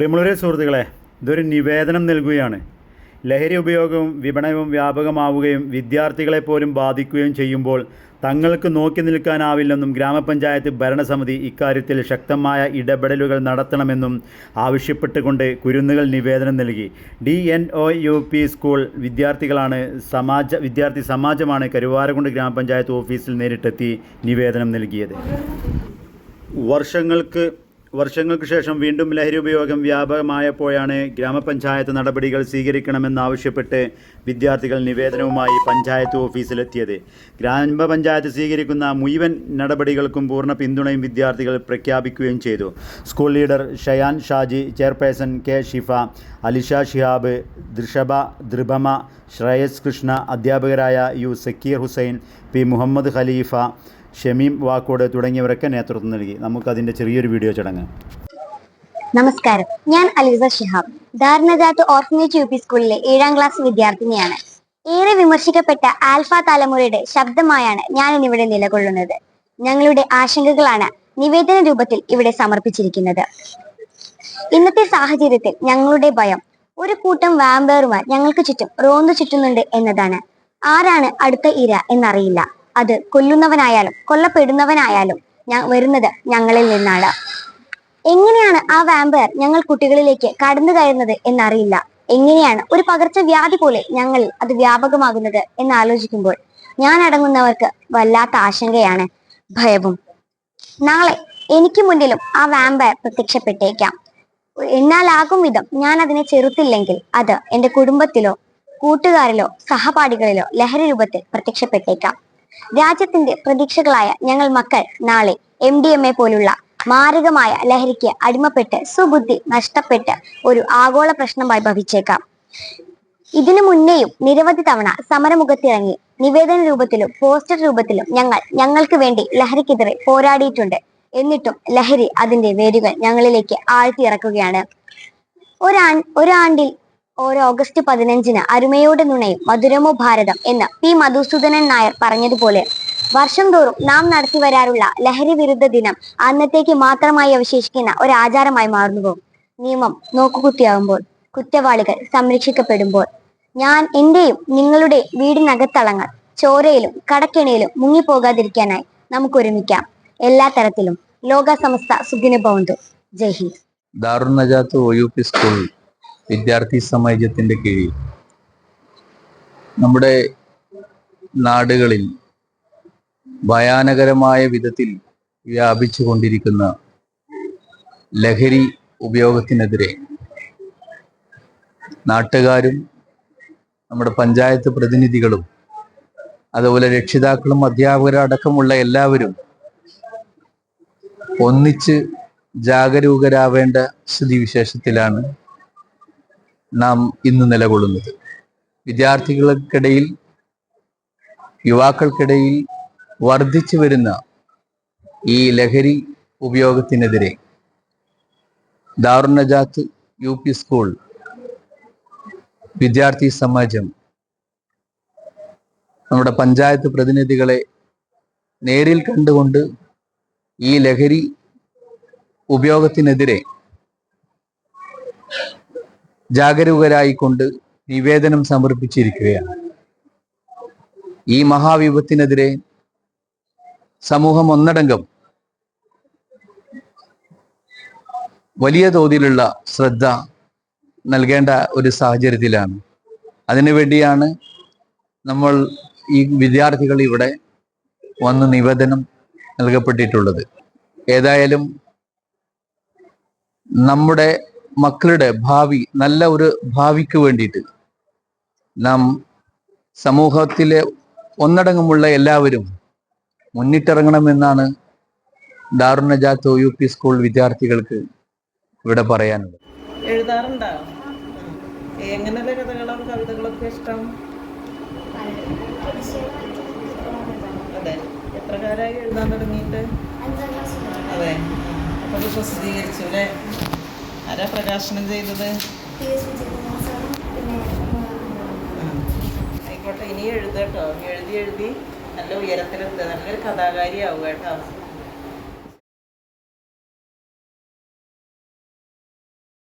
പ്രിയമുള്ളവരെ സുഹൃത്തുക്കളെ ഇതൊരു നിവേദനം നൽകുകയാണ്. ലഹരി ഉപയോഗവും വിപണനവും വ്യാപകമാവുകയും വിദ്യാർത്ഥികളെ പോലും ബാധിക്കുകയും ചെയ്യുമ്പോൾ തങ്ങൾക്ക് നോക്കി നിൽക്കാനാവില്ലെന്നും ഗ്രാമപഞ്ചായത്ത് ഭരണസമിതി ഇക്കാര്യത്തിൽ ശക്തമായ ഇടപെടലുകൾ നടത്തണമെന്നും ആവശ്യപ്പെട്ടുകൊണ്ട് കുരുന്നുകൾ നിവേദനം നൽകി. D N O U P school വിദ്യാർത്ഥികളാണ് സമാജ വിദ്യാർത്ഥി സമാജമാണ് കരുവാരക്കുണ്ട് ഗ്രാമപഞ്ചായത്ത് ഓഫീസിൽ നേരിട്ടെത്തി നിവേദനം നൽകിയത്. വർഷങ്ങൾക്ക് വർഷങ്ങൾക്ക് ശേഷം വീണ്ടും ലഹരി ഉപയോഗം വ്യാപകമായപ്പോഴാണ് ഗ്രാമപഞ്ചായത്ത് നടപടികൾ സ്വീകരിക്കണമെന്നാവശ്യപ്പെട്ട് വിദ്യാർത്ഥികൾ നിവേദനവുമായി പഞ്ചായത്ത് ഓഫീസിലെത്തിയത്. ഗ്രാമപഞ്ചായത്ത് സ്വീകരിക്കുന്ന മുഴുവൻ നടപടികൾക്കും പൂർണ പിന്തുണയും വിദ്യാർത്ഥികൾ പ്രഖ്യാപിക്കുകയും ചെയ്തു. School leader Shayan Shaji chairperson K Shifa Alisha Shihab ദൃഷഭ ദൃഭമ ശ്രേയസ് കൃഷ്ണ അധ്യാപകരായ യു സക്കീർ ഹുസൈൻ പി മുഹമ്മദ് ഖലീഫ ഷമീം വാക്കോട് തുടങ്ങിയവരൊക്കെ നേതൃത്വം നൽകി. നമുക്കതിന്റെ ചെറിയൊരു വീഡിയോ ചടങ്ങ്. നമസ്കാരം. ഞാൻ Alisa Shihab. Darunnajath orphanage U P സ്കൂളിലെ ഏഴാം ക്ലാസ് വിദ്യാർത്ഥിനിയാണ്. ഏറെ വിമർശിക്കപ്പെട്ട ആൽഫ തലമുറയുടെ ശബ്ദമായാണ് ഞാൻ ഇന്നിവിടെ നിലകൊള്ളുന്നത്. ഞങ്ങളുടെ ആശങ്കകളാണ് നിവേദന രൂപത്തിൽ ഇവിടെ സമർപ്പിച്ചിരിക്കുന്നത്. ഇന്നത്തെ സാഹചര്യത്തിൽ ഞങ്ങളുടെ ഭയം ഒരു കൂട്ടം വാമ്പേറുമാർ ഞങ്ങൾക്ക് ചുറ്റും റോന്തു ചുറ്റുന്നുണ്ട് എന്നതാണ്. ആരാണ് അടുത്ത ഇര എന്നറിയില്ല. അത് കൊല്ലുന്നവനായാലും കൊല്ലപ്പെടുന്നവനായാലും ഞാൻ വരുന്നത് ഞങ്ങളിൽ നിന്നാണ്. എങ്ങനെയാണ് ആ വാമ്പയർ ഞങ്ങൾ കുട്ടികളിലേക്ക് കടന്നു കയറുന്നത് എന്നറിയില്ല. എങ്ങനെയാണ് ഒരു പകർച്ചവ്യാധി പോലെ ഞങ്ങൾ അത് വ്യാപകമാകുന്നത് എന്ന് ആലോചിക്കുമ്പോൾ ഞാൻ അടങ്ങുന്നവർക്ക് വല്ലാത്ത ആശങ്കയാണ് ഭയവും. നാളെ എനിക്ക് മുന്നിലും ആ വാമ്പയർ പ്രത്യക്ഷപ്പെട്ടേക്കാം. എന്നാലാകും വിധം ഞാൻ അതിനെ ചെറുത്തില്ലെങ്കിൽ അത് എന്റെ കുടുംബത്തിലോ കൂട്ടുകാരിലോ സഹപാഠികളിലോ ലഹരി രൂപത്തിൽ പ്രത്യക്ഷപ്പെട്ടേക്കാം. രാജ്യത്തിന്റെ പ്രതീക്ഷകളായ ഞങ്ങൾ മക്കൾ നാളെ എം ഡി എം എ പോലുള്ള മാരകമായ ലഹരിക്ക് അടിമപ്പെട്ട് സുബുദ്ധി നഷ്ടപ്പെട്ട് ഒരു ആഗോള പ്രശ്നമായി ഭവിച്ചേക്കാം. ഇതിനു മുന്നേയും നിരവധി തവണ സമരമുഖത്തിറങ്ങി നിവേദന രൂപത്തിലും പോസ്റ്റർ രൂപത്തിലും ഞങ്ങൾ ഞങ്ങൾക്ക് വേണ്ടി ലഹരിക്കെതിരെ പോരാടിയിട്ടുണ്ട്. എന്നിട്ടും ലഹരി അതിന്റെ വേരുകൾ ഞങ്ങളിലേക്ക് ആഴ്ത്തിയിറക്കുകയാണ്. ഒരാ ഒരാണ്ടിൽ ഓരോ ഓഗസ്റ്റ് പതിനഞ്ചിന് അരുമയോടെ നുണയും മധുരമോ ഭാരതം എന്ന് പി മധുസൂദനൻ നായർ പറഞ്ഞതുപോലെ. വർഷം തോറും നാം നടത്തി വരാറുള്ള ലഹരി വിരുദ്ധ ദിനം അന്നത്തേക്ക് മാത്രമായി അവശേഷിക്കുന്ന ഒരു ആചാരമായി മാറുന്നു പോകും നിയമം നോക്കുകുത്തിയാകുമ്പോൾ കുറ്റവാളികൾ സംരക്ഷിക്കപ്പെടുമ്പോൾ ഞാൻ എന്റെയും നിങ്ങളുടെ വീടിനകത്തളങ്ങൾ ചോരയിലും മുങ്ങി മുങ്ങിപ്പോകാതിരിക്കാനായി നമുക്ക് ഒരുമിക്കാം എല്ലാ തരത്തിലും ലോക സമസ്ത സുഖിന ഭവന്തു. Jai Hind. Darul Najath O U P school. വിദ്യാർത്ഥി സമാജത്തിന്റെ കീഴിൽ. നമ്മുടെ നാടുകളിൽ ഭയാനകരമായ വിധത്തിൽ വ്യാപിച്ചു കൊണ്ടിരിക്കുന്ന ലഹരി ഉപയോഗത്തിനെതിരെ നാട്ടുകാരും നമ്മുടെ പഞ്ചായത്ത് പ്രതിനിധികളും അതുപോലെ രക്ഷിതാക്കളും അധ്യാപകരും അടക്കമുള്ള എല്ലാവരും ഒന്നിച്ച് ജാഗരൂകരാവേണ്ട സ്ഥിതിവിശേഷത്തിലാണ് നാം ഇന്ന് നിലകൊള്ളുന്നത്. വിദ്യാർത്ഥികൾക്കിടയിൽ യുവാക്കൾക്കിടയിൽ വർദ്ധിച്ചു വരുന്ന ഈ ലഹരി ഉപയോഗത്തിനെതിരെ ദാറുണജാത്ത് യു പി സ്കൂൾ വിദ്യാർത്ഥി സമാജം നമ്മുടെ പഞ്ചായത്ത് പ്രതിനിധികളെ നേരിൽ കണ്ടുകൊണ്ട് ഈ ലഹരി ഉപയോഗത്തിനെതിരെ ജാഗരൂകരായിക്കൊണ്ട് നിവേദനം സമർപ്പിച്ചിരിക്കുകയാണ്. ഈ മഹാവിപത്തിനെതിരെ സമൂഹം ഒന്നടങ്കം വലിയ തോതിലുള്ള ശ്രദ്ധ നൽകേണ്ട ഒരു സാഹചര്യത്തിലാണ്. അതിനുവേണ്ടിയാണ് നമ്മൾ ഈ വിദ്യാർത്ഥികൾ ഇവിടെ വന്ന് നിവേദനം നൽകപ്പെട്ടിട്ടുള്ളത്. ഏതായാലും നമ്മുടെ മക്കളുടെ ഭാവി നല്ല ഒരു ഭാവിക്ക് വേണ്ടിയിട്ട് നാം സമൂഹത്തിലെ ഒന്നടങ്കമുള്ള എല്ലാവരും മുന്നിട്ടിറങ്ങണമെന്നാണ് ദാറുനജാത്ത് യു പി സ്കൂൾ വിദ്യാർത്ഥികൾക്ക് ഇവിടെ പറയാനുള്ളത്. എഴുതാറുണ്ടോ? എങ്ങനെയുള്ള കഥകളും കവിതകളൊക്കെ ഇഷ്ടം? അതെ. എത്ര കാലമായി എഴുതാൻ തുടങ്ങിയിട്ട്? അതെ. അപ്പോൾ പ്രസിദ്ധീകരിച്ചു അല്ലേ? ആരാ പ്രകാശനം ചെയ്തത്. ആയിക്കോട്ടെ ഇനി എഴുതട്ടോ. എഴുതി എഴുതി. നല്ല ഉയരത്തിലെത്തുക. നല്ലൊരു കഥാകാരിയാവുക കേട്ടോ.